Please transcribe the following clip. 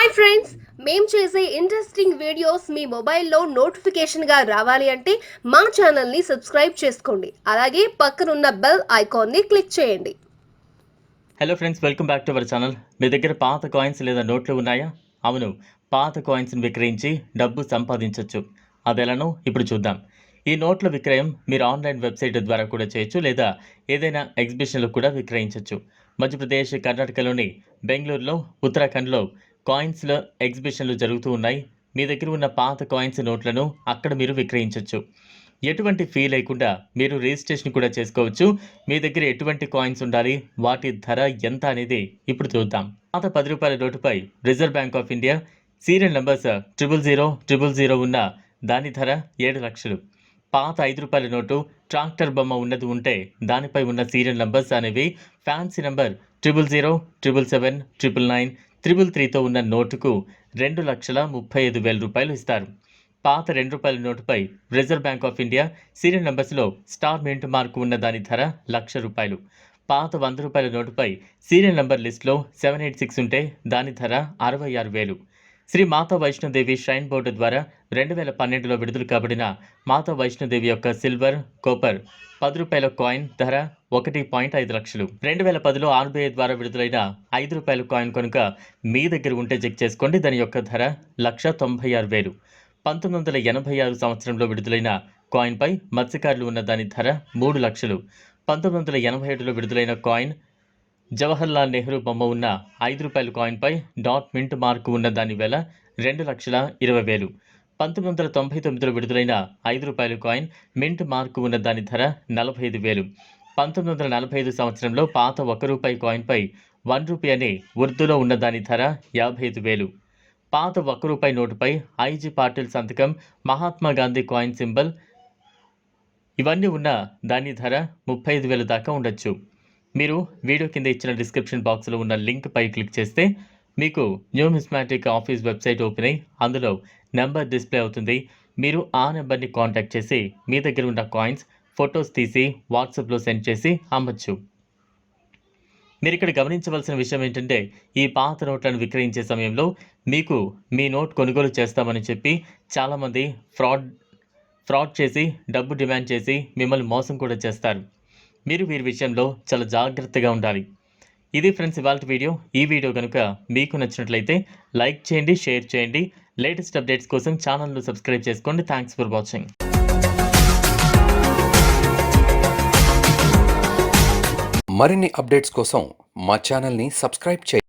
Hi friends మేము చేసే interesting videos మీ మొబైల్లో నోటిఫికేషన్గా రావాలి అంటే మా ఛానల్ని సబ్స్క్రైబ్ చేసుకోండి. అలాగే పక్కనున్న బెల్ ఐకాన్ని క్లిక్ చేయండి. Hello friends welcome back to our channel మీ దగ్గర పాత కాయిన్స్ లేదా నోట్లు ఉన్నాయా? అవును పాత కాయిన్స్ని విక్రయించి డబ్బు సంపాదించవచ్చు అదెలానో ఇప్పుడు చూద్దాం. ఈ నోట్ల విక్రయం మీరు ఆన్లైన్ వెబ్సైట్ ద్వారా కూడా చేయొచ్చు లేదా ఏదైనా ఎగ్జిబిషన్లో కూడా విక్రయించవచ్చు మధ్యప్రదేశ్ కర్ణాటకలోని బెంగళూరులో ఉత్తరాఖండ్లో కాయిన్స్ల ఎగ్జిబిషన్లు జరుగుతూ ఉన్నాయి. మీ దగ్గర ఉన్న పాత కాయిన్స్ నోట్లను అక్కడ మీరు విక్రయించవచ్చు ఎటువంటి ఫీ లేకుండా మీరు రిజిస్ట్రేషన్ కూడా చేసుకోవచ్చు. మీ దగ్గర ఎటువంటి కాయిన్స్ ఉండాలి? వాటి ధర ఎంత అనేది ఇప్పుడు చూద్దాం. పాత పది రూపాయల నోటుపై reserve bank of India serial numbers triple zero triple zero ఉన్న దాని ధర ఏడు లక్షలు. పాత ఐదు రూపాయల నోటు ట్రాక్టర్ బొమ్మ ఉన్నది ఉంటే దానిపై ఉన్న సీరియల్ నంబర్స్ అనేవి fancy number triple zero triple seven triple nine triple త్రీతో ఉన్న నోటుకు రెండు లక్షల ముప్పై ఐదు వేల రూపాయలు ఇస్తారు. పాత రెండు రూపాయల నోటుపై reserve bank of India serial నంబర్స్లో star mint mark ఉన్న దాని ధర లక్ష రూపాయలు. పాత వంద రూపాయల నోటుపై సీరియల్ నంబర్ లిస్టులో సెవెన్ ఎయిట్ సిక్స్ ఉంటే దాని ధర అరవై ఆరు వేలు. శ్రీ మాతా వైష్ణోదేవి షైన్ బోర్డు ద్వారా రెండు వేల పన్నెండులో విడుదల కాబడిన మాతా వైష్ణోదేవి యొక్క సిల్వర్ కోపర్ పది రూపాయల కాయిన్ ధర ఒకటి పాయింట్ ఐదు లక్షలు. రెండు వేల పదిలో ఆర్బీఐ ద్వారా విడుదలైన ఐదు రూపాయల కాయిన్ కనుక మీ దగ్గర ఉంటే చెక్ చేసుకోండి. దాని యొక్క ధర లక్ష తొంభై ఆరు వేలు. పంతొమ్మిది వందల ఎనభై ఆరు సంవత్సరంలో విడుదలైన కాయిన్పై మత్స్యకారులు ఉన్న దాని ధర మూడు లక్షలు. పంతొమ్మిది వందల ఎనభై ఏడులో విడుదలైన కాయిన్ జవహర్లాల్ నెహ్రూ బొమ్మ ఉన్న ఐదు రూపాయల కాయిన్పై డాట్ మింట్ మార్కు ఉన్న దాని వేల రెండు లక్షల ఇరవై వేలు. పంతొమ్మిది వందల తొంభై తొమ్మిదిలో విడుదలైన ఐదు రూపాయల కాయిన్ మింట్ మార్కు ఉన్న దాని ధర నలభై ఐదు వేలు. పంతొమ్మిది వందల నలభై ఐదు సంవత్సరంలో పాత ఒక రూపాయి కాయిన్పై వన్ రూపీ అనే ఉర్దూలో ఉన్న దాని ధర యాభై ఐదు వేలు. పాత ఒక్క రూపాయి నోటుపై ఐజీ పాటిల్ సంతకం మహాత్మా గాంధీ కాయిన్ సింబల్ ఇవన్నీ ఉన్న దాని ధర ముప్పై ఐదు వేల దాకా ఉండొచ్చు. మీరు వీడియో కింద ఇచ్చిన డిస్క్రిప్షన్ బాక్స్లో ఉన్న లింక్పై క్లిక్ చేస్తే మీకు న్యూమిస్మాటిక్ ఆఫీస్ వెబ్సైట్ ఓపెన్ అయ్యి అందులో నెంబర్ డిస్ప్లే అవుతుంది. మీరు ఆ నెంబర్ని కాంటాక్ట్ చేసి మీ దగ్గర ఉన్న కాయిన్స్ ఫొటోస్ తీసి వాట్సాప్లో సెండ్ చేసి అమ్మచ్చు. మీరు ఇక్కడ గమనించవలసిన విషయం ఏంటంటే ఈ పాత నోట్లను విక్రయించే సమయంలో మీకు మీ నోట్ కొనుగోలు చేస్తామని చెప్పి చాలామంది ఫ్రాడ్ ఫ్రాడ్ చేసి డబ్బు డిమాండ్ చేసి మిమ్మల్ని మోసం కూడా చేస్తారు. మీరు వీరి విషయంలో చాలా జాగ్రత్తగా ఉండాలి. ఇది ఫ్రెండ్స్ ఇవాళ వీడియో. ఈ వీడియో కనుక మీకు నచ్చినట్లయితే లైక్ చేయండి షేర్ చేయండి. లేటెస్ట్ అప్డేట్స్ కోసం ఛానల్ను సబ్స్క్రైబ్ చేసుకోండి. Thanks for watching. మరిన్ని అప్డేట్స్ కోసం మా ఛానల్ని సబ్స్క్రైబ్ చేయండి.